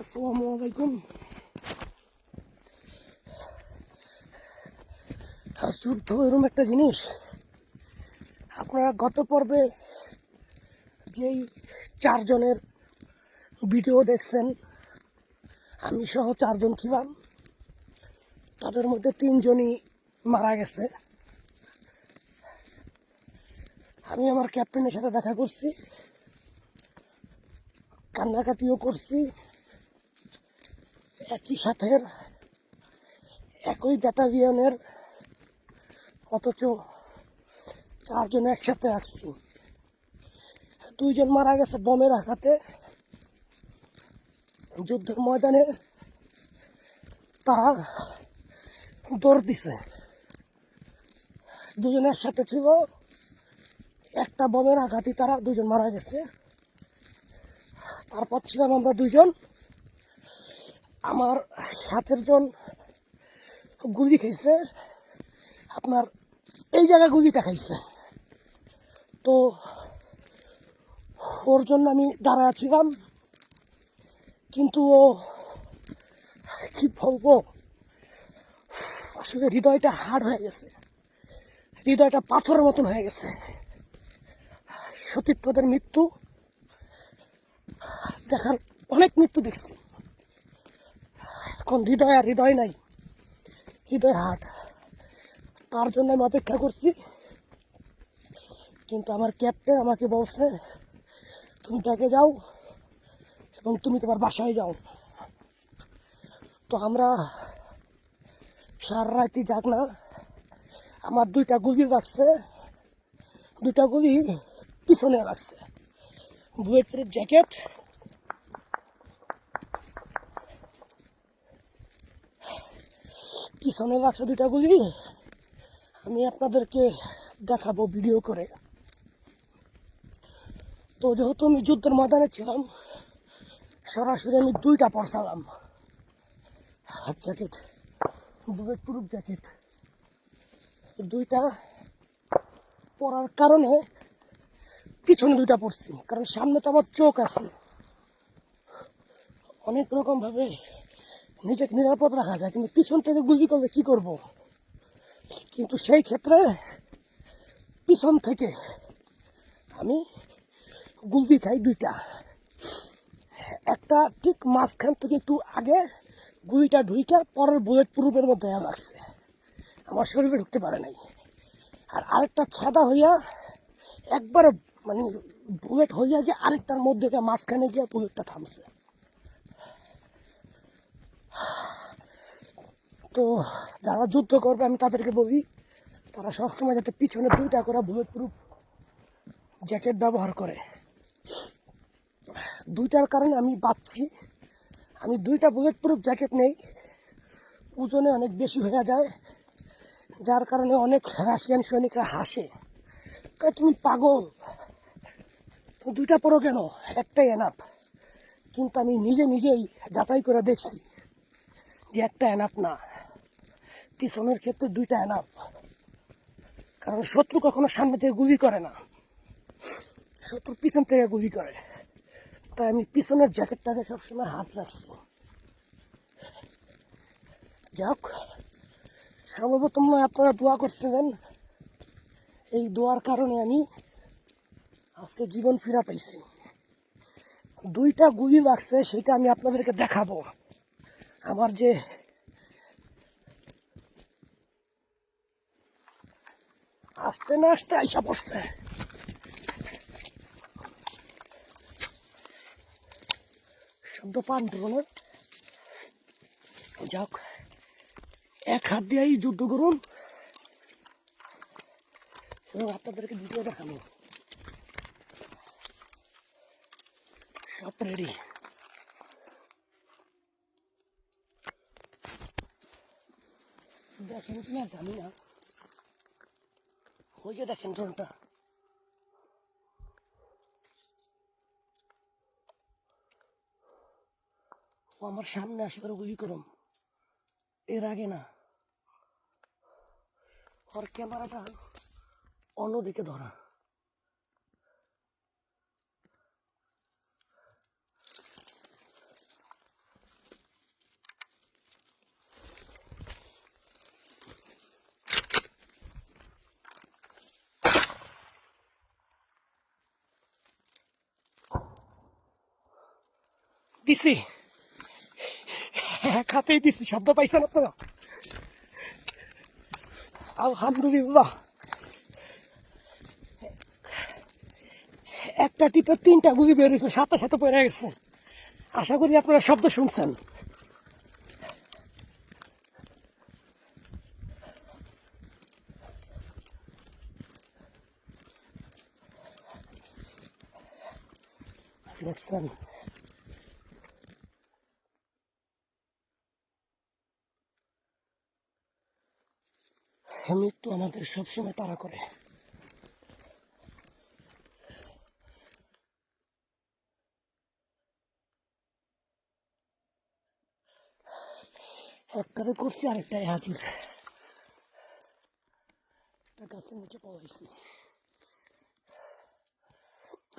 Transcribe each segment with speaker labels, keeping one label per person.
Speaker 1: আসসালামু আর যুদ্ধ এরকম একটা জিনিস, আপনারা গত পর্বে যেই চারজনের ভিডিও দেখছেন, আমি সহ চারজন ছিলাম, তাদের মধ্যে তিনজনই মারা গেছে। আমি আমার ক্যাপ্টেনের সাথে দেখা করছি, কান্নাকাটিও করছি একই সাথে একই ব্যাটালিয়নের অথচ চারজন একসাথে আসছি। দুইজন মারা গেছে বোমের আঘাতে। যুদ্ধের ময়দানে তারা দৌড় দিছে। দুজন একসাথে ছিল। একটা বোমের আঘাতে তারা দুজন মারা গেছে। তারপর ছিলাম আমরা দুইজন। আমার সাতের জন গুলি খাইছে। আপনার এই জায়গায় গুলিটা খাইছে। তো ওর জন্য আমি দাঁড়ায় ছিলাম কিন্তু ও কি বলব? আসলে হৃদয়টা হার্ড হয়ে গেছে। হৃদয়টা পাথরের মতন হয়ে গেছে। সতীর্থদের মৃত্যু, দেখার অনেক মৃত্যু দেখছি। এখন হৃদয় আর হৃদয় নাই। হৃদয় হাট। তার জন্য আমি অপেক্ষা করছি। কিন্তু আমার ক্যাপ্টেন আমাকে বলছে, তুমি ব্যাগে যাও এবং তুমি তোমার বাসায় যাও। তো আমরা সারা রাতি যাক না। আমার দুইটা গুলি লাগছে। দুইটা গুলি পিছনে লাগছে। বুয়েট প্রুফ জ্যাকেট পিছনে লাগছে দুইটা গুলি। আমি আপনাদেরকে দেখাবো ভিডিও করে। তো যেহেতু আমি যুদ্ধের ময়দানে ছিলাম, সরাসরি আমি দুইটা পরসালাম জ্যাকেট বুলেট প্রুফ জ্যাকেট দুইটা পরার কারণে পিছনে দুইটা পড়ছি কারণ সামনে তো আমার চোখ আছে। অনেক রকম ভাবে নিজেকে নিরাপদ রাখা যায়, কিন্তু পিছন থেকে গুলি করলে কি করব? কিন্তু সেই ক্ষেত্রে পিছন থেকে আমি গুলদি খাই দুইটা। একটা ঠিক মাঝখান থেকে একটু আগে গুলিটা ঢুইকা পরের বুলেট প্রুফের মধ্যে লাগছে। আমার শরীরে ঢুকতে পারে নাই। আর আরেকটা ছাদা হইয়া একবারে মানে বুলেট হইয়া গিয়ে আরেকটার মধ্যে গিয়ে মাঝখানে গিয়ে বুলেটটা থামছে। তো যারা যুদ্ধ করবে, আমি তাদেরকে বলি, তারা সবসময় যাতে পিছনে দুইটা করে বুলেট প্রুফ জ্যাকেট ব্যবহার করে। দুইটার কারণে আমি বাঁচছি। আমি দুইটা বুলেট প্রুফ জ্যাকেট নেই। ওজনে অনেক বেশি হয়ে যায়। যার কারণে অনেক রাশিয়ান সৈনিকরা হাসে। তুমি পাগল? দুইটা পড়ো কেন? একটাই এনাফ কিন্তু আমি নিজে নিজেই যাচাই করে দেখছি। যে একটা এনাফ না। পিছনের ক্ষেত্রে দুইটা এনাফ। কারণ শত্রু কখনো সামনে থেকে গুলি করে না। শত্রু পিছন থেকে গুলি করে। তাই আমি পিছনের জ্যাকেটটাকে সবসময় হাত রাখছি। যাক, সর্বপ্রথম নয়, আপনারা দোয়া করছিলেন। এই দোয়ার কারণে আমি আজকে জীবন ফিরা পাইছি। দুইটা গুলি লাগছে সেটা আমি আপনাদেরকে দেখাবো। আমার যে আস্তে না আসতে আইসা পড়ছে। শব্দ পান ড্রোনের যাক, এক হাত দিয়েই যুদ্ধ করুন। এবং আপনাদেরকে ভিডিও দেখানো সব রেডি দেখেন কিনা জানি না ওই যে দেখেন ড্রোনটা। ও আমার সামনে আসে করে গুলি করম। এর আগে না। ওর ক্যামেরাটা অন্যদিকে ধরা। দিছি। এক হাতেই দিছি, শব্দ পাইছেন আপনারা? আলহামদুলিল্লাহ। একটা টিপে তিনটা গুলি বেরিয়েছে সাথে সাথে পড়ে গেছে। আশা করি আপনারা শব্দ শুনছেন। দেখছেন? মৃত্যু আমাদের সবসময় তাড়া করে। একটারে করছি আরেকটাই হাজির। গাছের নিচে পড়াইছি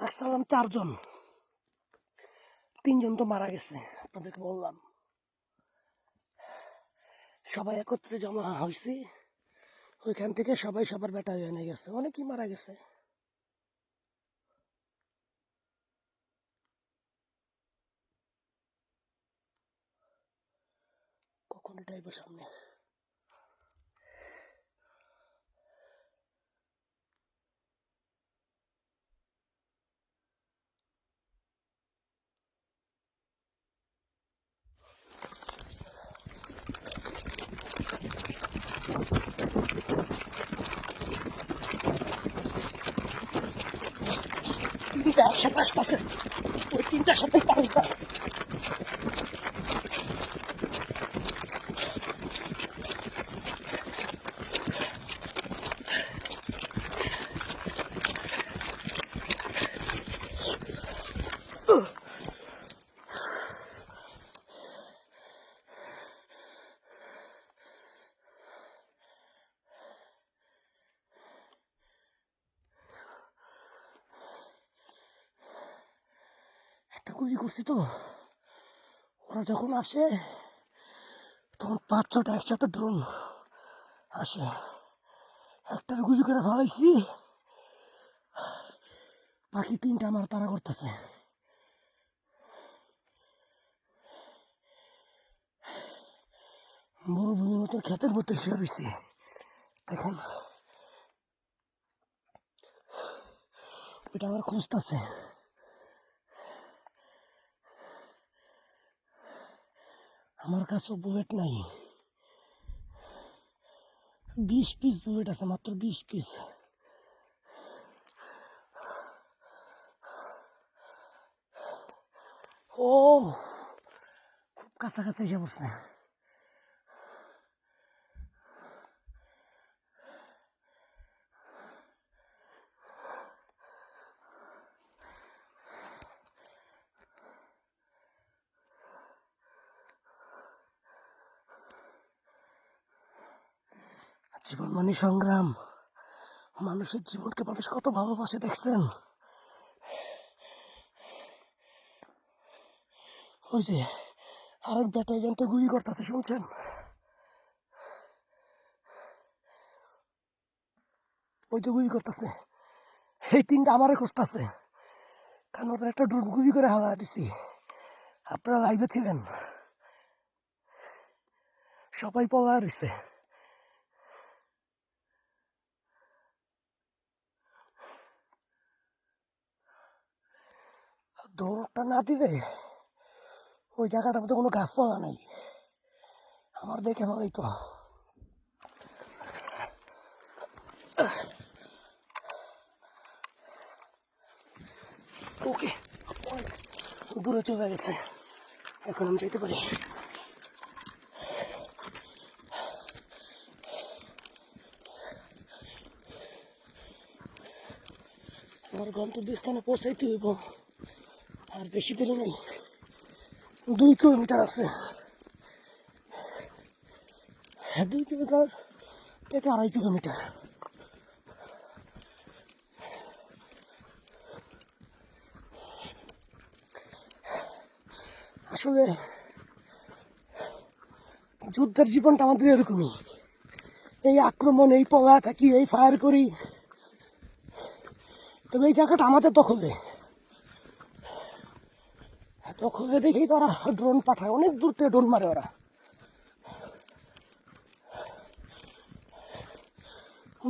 Speaker 1: আসসালাম, চারজন। তিনজন তো মারা গেছে, আপনাদেরকে বললাম। সবাই একত্রে জমা হয়েছি ওইখান থেকে সবাই সবার বেটা এনে গেছে। অনেকেই মারা গেছে। কখন এটা সামনে? তিনটা একসাথে ওই তিনটা সাথে পাল্টা একটা গুলি করছি তো। ওরা যখন আসে, তখন পাঁচ ছটা একসাথে ড্রোন আসে। একটার গুলি করে ফেলাইছি। বাকি তিনটা আমার তারা করতেছে। মরুভূমির মতন ক্ষেতের মধ্যে শুয়ে রয়েছে দেখেন। ওইটা আমার খুঁজতেছে। আমার কাছেও বুলেট নাই। বিশ পিস বুলেট আছে, মাত্র বিশ পিস ও, খুব কাছাকাছি এসে পড়ছে। জীবন মানে সংগ্রাম। মানুষের জীবনকে মানুষ কত ভালোবাসে, দেখছেন? ওই যে আরেক ব্যাটালিয়ান তো গুলি করতেছে, শুনছেন? ওই তো গুলি করতেছে। এই তিনটা আমারে খুঁজতেছে। কারণ ওদের একটা ড্রোন গুলি করে হাওয়া দিছি। আপনারা লাইভে ছিলেন। সবাই পলা রয়েছে দৌড়টা না দিবে ওই জায়গাটার মধ্যে কোনো গাছপালা নেই। আমার দেখে ভালোই তো। ওকে, দূরে চলে গেছে। এখন আমি যেতে পারি। আমার গন্তব্যস্থানে পৌঁছাইতে হইব। আর বেশি দূরে নেই। দুই কিলোমিটার আছে। হ্যাঁ দুই কিলোমিটার থেকে আড়াই কিলোমিটার। আসলে যুদ্ধের জীবনটা আমাদের এরকমই। এই আক্রমণ, এই পলা থাকি, এই ফায়ার করি। তবে এই জায়গাটা আমাদের দখলে তখন দেখেই তো ওরা ড্রোন পাঠায়। অনেক দূর থেকে ড্রোন মারে ওরা।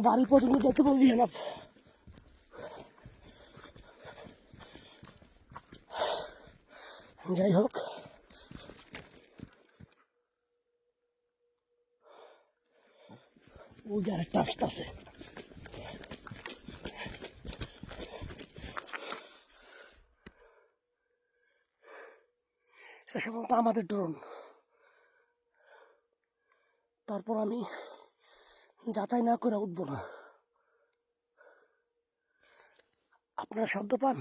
Speaker 1: বাড়ি পর্যন্ত যেতে বলবি না। যাই হোক। ওই যে আরেকটা আসতেছে। সম্ভবত আমাদের ড্রোন। তারপর আমি যাচাই না করে উঠবো না। আপনারা শব্দ পান?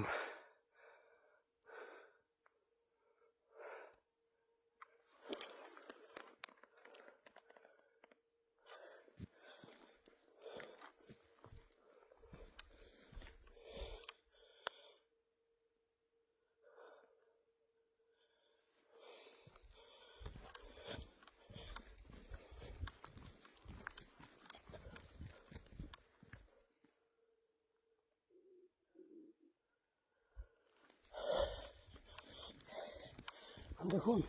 Speaker 1: দেখুন,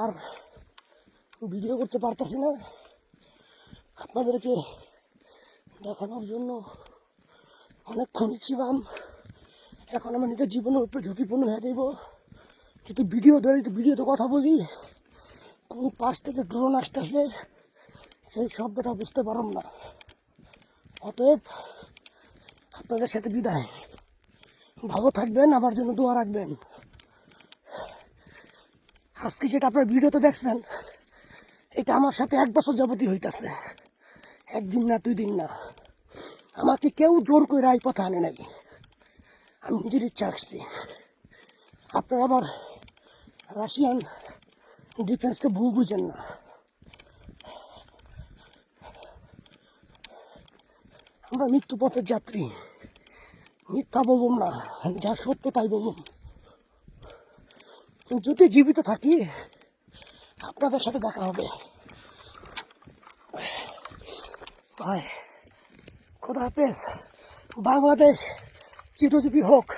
Speaker 1: আর ভিডিও করতে পারতেছি না। আপনাদেরকে দেখানোর জন্য অনেকক্ষণ ছিলাম। এখন আমার নিজের জীবনের উপরে ঝুঁকিপূর্ণ হয়ে যাইব। যদি ভিডিও ধরে ভিডিওতে কথা বলি, কোন পাশ থেকে ড্রোন আসতেছে, সেই শব্দটা বুঝতে পারলাম না। অতএব আপনাদের সাথে বিদায়। ভালো থাকবেন, আমার জন্য দোয়া রাখবেন। আজকে যেটা আপনার ভিডিওতে দেখছেন, এটা আমার সাথে এক বছর যাবতীয় হইতাছে। একদিন না, দুই দিন না। আমাকে কেউ জোর করে এই পথে আনে নাই। আমি নিজের ইচ্ছা আসছি আপনারা আবার রাশিয়ান ডিফেন্সকে ভুল বুঝেন না। আমরা মৃত্যু পথের যাত্রী। মিথ্যা বলব না, যা সত্য তাই বলব। যদি জীবিত থাকি আপনাদের সাথে দেখা হবে। হয় খোদা হাফেজ। বাংলাদেশ চিরজীবী হোক।